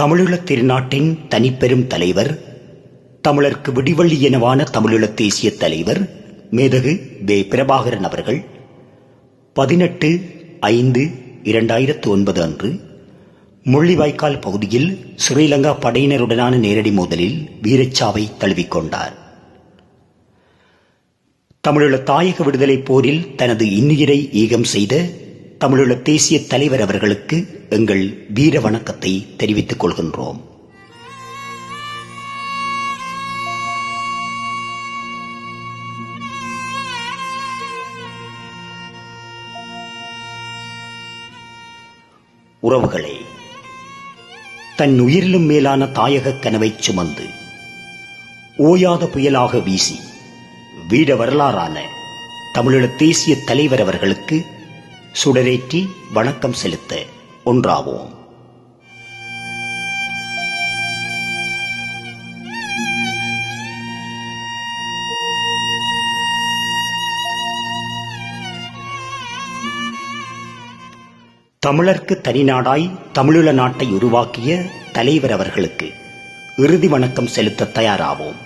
தமிழீழத் திருநாட்டின் தனிப்பெரும் தலைவர் தமிழர்க்கு விடிவள்ளி எனவான தமிழீழத் தேசிய தலைவர் மேதகு வே. பிரபாகரன் அவர்கள் பதினெட்டு ஐந்து இரண்டாயிரத்து ஒன்பது அன்று முள்ளிவாய்க்கால் பகுதியில் ஸ்ரீலங்கா படையினருடனான நேரடி மோதலில் வீரச்சாவை தழுவிக்கொண்டார் தமிழீழ தாயக விடுதலைப் போரில் தனது இன்னுயிரை ஈகம் செய்த தமிழீழ தேசிய தலைவர் அவர்களுக்கு எங்கள் வீர வணக்கத்தை தெரிவித்துக் கொள்கின்றோம். உறவுகளே தன் உயிரிலும் மேலான தாயக கனவை சுமந்து ஓயாத புயலாக வீசி வீர வரலாறான தமிழீழ தேசிய தலைவர் அவர்களுக்கு சுடரேற்றி வணக்கம் செலுத்த ஒன்றாவோம். தமிழர்க்கு தனிநாடாய் தமிழீழ நாட்டை உருவாக்கிய தலைவர் அவர்களுக்கு இறுதி வணக்கம் செலுத்த தயாராவோம்.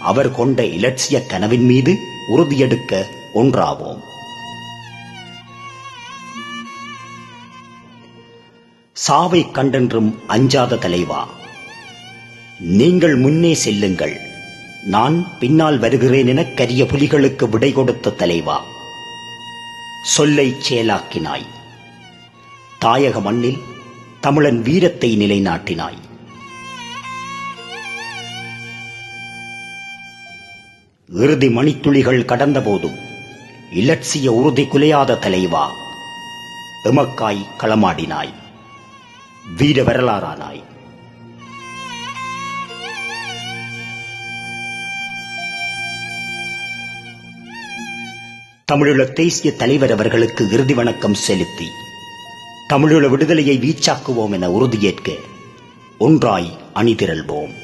அவர் கொண்ட இலட்சிய கனவின் மீது உறுதியெடுக்க ஒன்றாவோம். சாவை கண்டென்றும் அஞ்சாத தலைவா. நீங்கள் முன்னே செல்லுங்கள். நான் பின்னால் வருகிறேன் என கரிய புலிகளுக்கு விடை கொடுத்த தலைவா. சொல்லை செயலாக்கினாய். தாயக மண்ணில் தமிழன் வீரத்தை நிலைநாட்டினாய். இறுதி மணித்துளிகள் கடந்த போதும் இலட்சிய உறுதி குலையாத தலைவா. எமக்காய் களமாடினாய். வீர வரலாறானாய். தமிழீழ தேசிய தலைவர் அவர்களுக்கு இறுதி வணக்கம் செலுத்தி தமிழீழ விடுதலையை வீச்சாக்குவோம் என உறுதியேற்க ஒன்றாய் அணிதிரள்வோம்.